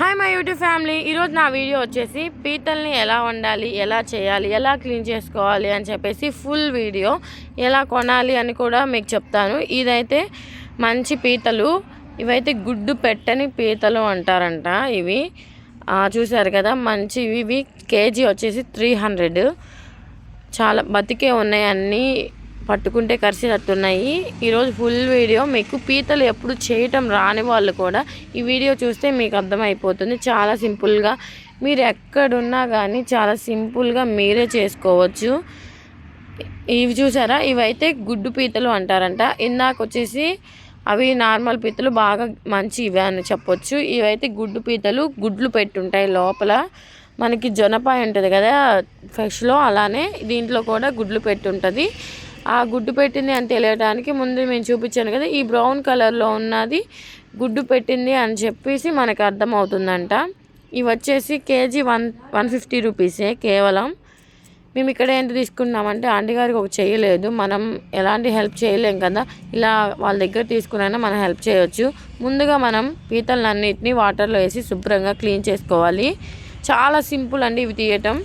Hi my YouTube family ఈరోజు నా video వచ్చేసి పీతల్ని ఎలా వండాలి ఎలా చేయాలి ఎలా క్లీన్ చేసుకోవాలి అని చెప్పేసి ఫుల్ వీడియో ఎలా కొనాలి అని కూడా మీకు చెప్తాను. ఇదైతే మంచి పీతలు ఇవైతే గుడ్డు పెట్టని పీతలు అంటారంట ఇవి. చూశారు కదా మంచివి ఇవి. కేజీ వచ్చేసి త్రీ హండ్రెడ్ చాలా బతికే ఉన్నాయి అన్నీ. పట్టుకుంటే కరిసినట్టున్నాయి. ఈరోజు ఫుల్ వీడియో మీకు పీతలు ఎప్పుడు చేయటం రాని వాళ్ళు కూడా ఈ వీడియో చూస్తే మీకు అర్థమైపోతుంది. చాలా సింపుల్గా మీరు ఎక్కడున్నా కానీ చాలా సింపుల్గా మీరే చేసుకోవచ్చు. ఇవి చూసారా? ఇవైతే గుడ్డు పీతలు అంటారంట. ఇందాక వచ్చేసి అవి నార్మల్ పీతలు బాగా మంచి ఇవే అని చెప్పొచ్చు. ఇవైతే గుడ్డు పీతలు గుడ్లు పెట్టుంటాయి లోపల. మనకి జొనపాయ ఉంటుంది కదా ఫ్రెష్లో అలానే దీంట్లో కూడా గుడ్లు పెట్టుంటుంది. ఆ గుడ్డు పెట్టింది అని తెలియడానికి ముందు నేను చూపించాను కదా ఈ బ్రౌన్ కలర్లో ఉన్నది గుడ్డు పెట్టింది అని చెప్పేసి మనకు అర్థమవుతుందంట. ఇవి వచ్చేసి కేజీ వన్ వన్ ఫిఫ్టీ రూపీసే కేవలం. మేము ఇక్కడ ఏంటి తీసుకున్నామంటే ఆంటీ గారికి ఒక చేయలేదు మనం ఎలాంటి హెల్ప్ చేయలేం కదా. ఇలా వాళ్ళ దగ్గర తీసుకునైనా మనం హెల్ప్ చేయొచ్చు. ముందుగా మనం పీతలన్నిటిని వాటర్లో వేసి శుభ్రంగా క్లీన్ చేసుకోవాలి. చాలా సింపుల్ అండి ఇవి తీయటం.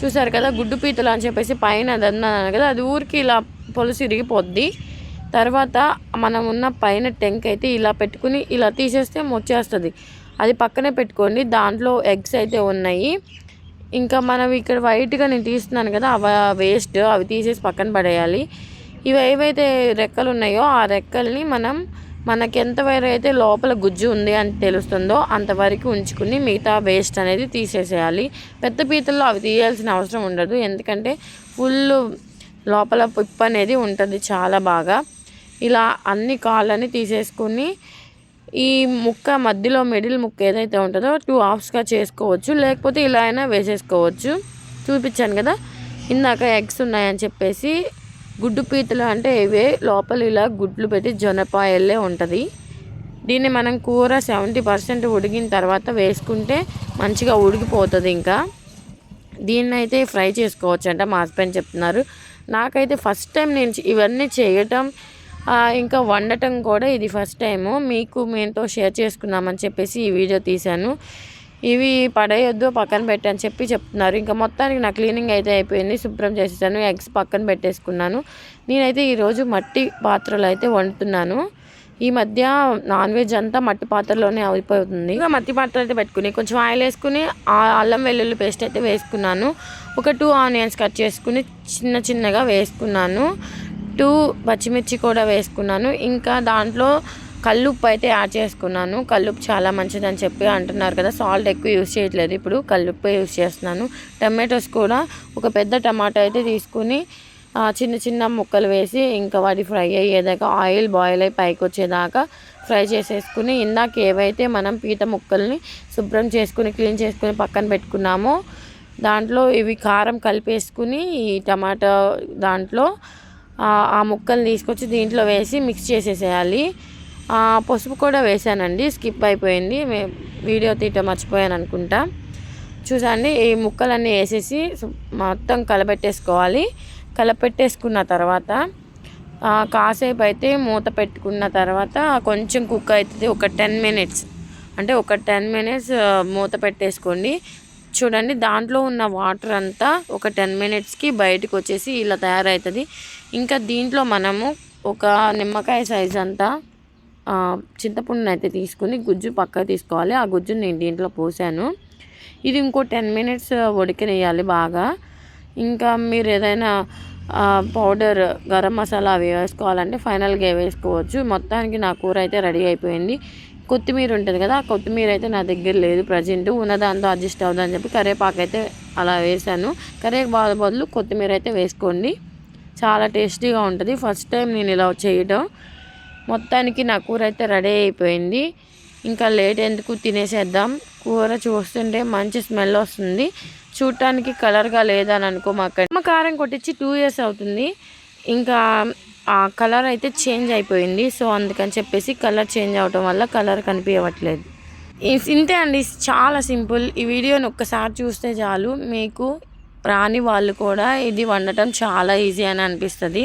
చూసారు కదా గుడ్డు పీతలు అని చెప్పేసి పైన అది అన్నాను కదా అది ఊరికి ఇలా పొలుసు ఇరిగిపోద్ది. తర్వాత మనం ఉన్న పైన టెంక్ అయితే ఇలా పెట్టుకుని ఇలా తీసేస్తే వచ్చేస్తుంది అది పక్కనే పెట్టుకోండి దాంట్లో ఎగ్స్ అయితే ఉన్నాయి. ఇంకా మనం ఇక్కడ వైట్గా నేను తీస్తున్నాను కదా అవి వేస్ట్ అవి తీసేసి పక్కన పడేయాలి. ఇవి ఏవైతే రెక్కలు ఉన్నాయో ఆ రెక్కల్ని మనం మనకి ఎంత అయితే లోపల గుజ్జు ఉంది అని తెలుస్తుందో అంతవరకు ఉంచుకుని మిగతా వేస్ట్ అనేది తీసేసేయాలి. పెద్ద పీతల్లో అవి తీయాల్సిన అవసరం ఉండదు. ఎందుకంటే ఫుల్ లోపల పిప్ అనేది ఉంటుంది చాలా బాగా. ఇలా అన్ని కాళ్ళని తీసేసుకుని ఈ ముక్క మధ్యలో మిడిల్ ముక్క ఏదైతే ఉంటుందో టూ హాఫ్స్గా చేసుకోవచ్చు. లేకపోతే ఇలా అయినా వేసేసుకోవచ్చు. చూపించాను కదా? ఇందాక ఎగ్స్ ఉన్నాయని చెప్పేసి గుడ్డు పీతలు అంటే ఇవే లోపల ఇలా గుడ్లు పెట్టి జొనపాయల్లే ఉంటుంది. దీన్ని మనం కూర సెవెంటీ పర్సెంట్ ఉడికిన తర్వాత వేసుకుంటే మంచిగా ఉడికిపోతుంది ఇంకా. దీన్ని అయితే ఫ్రై చేసుకోవచ్చు అంట మా హస్బెండ్ చెప్తున్నారు. నాకైతే ఫస్ట్ టైం నేను ఇవన్నీ చేయటం ఇంకా వండటం కూడా ఇది ఫస్ట్ టైము. మీకు మేంతో షేర్ చేసుకుందామని చెప్పేసి ఈ వీడియో తీశాను. ఇవి పడేయొద్దు పక్కన పెట్టని చెప్పి చెప్తున్నారు. ఇంకా మొత్తానికి నా క్లీనింగ్ అయితే అయిపోయింది. శుభ్రం చేసేసాను. ఎగ్స్ పక్కన పెట్టేసుకున్నాను. నేనైతే ఈరోజు మట్టి పాత్రలు అయితే వండుతున్నాను. ఈ మధ్య నాన్ వెజ్ అంతా మట్టి పాత్రలోనే అయిపోతుంది. ఇంకా మట్టి పాత్ర అయితే పెట్టుకుని కొంచెం ఆయిల్ వేసుకుని ఆ అల్లం వెల్లుల్లి పేస్ట్ అయితే వేసుకున్నాను. ఒక టూ ఆనియన్స్ కట్ చేసుకుని చిన్న చిన్నగా వేసుకున్నాను. టూ పచ్చిమిర్చి కూడా వేసుకున్నాను. ఇంకా దాంట్లో కల్లుప్పు అయితే యాడ్ చేసుకున్నాను. కల్లుప్పు చాలా మంచిదని చెప్పి అంటున్నారు కదా సాల్ట్ ఎక్కువ యూస్ చేయట్లేదు. ఇప్పుడు కల్లుప్పే యూస్ చేస్తున్నాను. టమాటోస్ కూడా ఒక పెద్ద టమాటో అయితే తీసుకుని చిన్న చిన్న ముక్కలు వేసి ఇంకా వాటి ఫ్రై అయ్యేదాకా ఆయిల్ బాయిల్ అయి పైకి వచ్చేదాకా ఫ్రై చేసేసుకుని ఇందాక ఏవైతే మనం పీత ముక్కల్ని శుభ్రం చేసుకుని క్లీన్ చేసుకుని పక్కన పెట్టుకున్నామో దాంట్లో ఇవి కారం కలిపేసుకుని ఈ టమాటా దాంట్లో ఆ ముక్కలు ముక్కల్ని తీసుకొచ్చి దీంట్లో వేసి మిక్స్ చేసేసేయాలి. పసుపు కూడా వేసానండి స్కిప్ అయిపోయింది. వీడియో తీయటం మర్చిపోయాను అనుకుంటా. చూసండి ఈ ముక్కలన్నీ వేసేసి మొత్తం కలపెట్టేసుకోవాలి. కలపెట్టేసుకున్న తర్వాత కాసేపు అయితే మూత పెట్టుకున్న తర్వాత కొంచెం కుక్ అవుతుంది. ఒక టెన్ మినిట్స్. అంటే ఒక టెన్ మినిట్స్ మూత పెట్టేసుకోండి. చూడండి దాంట్లో ఉన్న వాటర్ అంతా ఒక టెన్ మినిట్స్కి బయటకు వచ్చేసి ఇలా తయారవుతుంది. ఇంకా దీంట్లో మనము ఒక నిమ్మకాయ సైజ్ అంతా చింతపండుని అయితే తీసుకుని గుజ్జు పక్కకు తీసుకోవాలి. ఆ గుజ్జుని నేను దీంట్లో పోసాను. ఇది ఇంకో టెన్ మినిట్స్ ఉడికనేయాలి బాగా. ఇంకా మీరు ఏదైనా పౌడర్ గరం మసాలా అవి వేసుకోవాలంటే ఫైనల్గా వేసుకోవచ్చు. మొత్తానికి నా కూర అయితే రెడీ అయిపోయింది. కొత్తిమీర ఉంటుంది కదా ఆ కొత్తిమీర అయితే నా దగ్గర లేదు ప్రజెంట్. ఉన్న దాంతో అడ్జస్ట్ అవుదని చెప్పి కరివేపాకు అయితే అలా వేసాను. కరివేపాకు బదులు కొత్తిమీర అయితే వేసుకోండి. చాలా టేస్టీగా ఉంటుంది. ఫస్ట్ టైం నేను ఇలా చేయడం మొత్తానికి నా కూర అయితే రెడీ అయిపోయింది. ఇంకా లేట్ ఎందుకు తినేసేద్దాం. కూర చూస్తుంటే మంచి స్మెల్ వస్తుంది. చూడటానికి కలర్గా లేదని అనుకో మాకు మా కారం కొట్టించి టూ ఇయర్స్ అవుతుంది. ఇంకా ఆ కలర్ అయితే చేంజ్ అయిపోయింది. సో అందుకని చెప్పేసి కలర్ చేంజ్ అవటం వల్ల కలర్ కనిపించట్లేదు. ఇంతే అండి. చాలా సింపుల్. ఈ వీడియోని ఒక్కసారి చూస్తే చాలు. మీకు రాని వాళ్ళు కూడా ఇది వండటం చాలా ఈజీ అని అనిపిస్తుంది.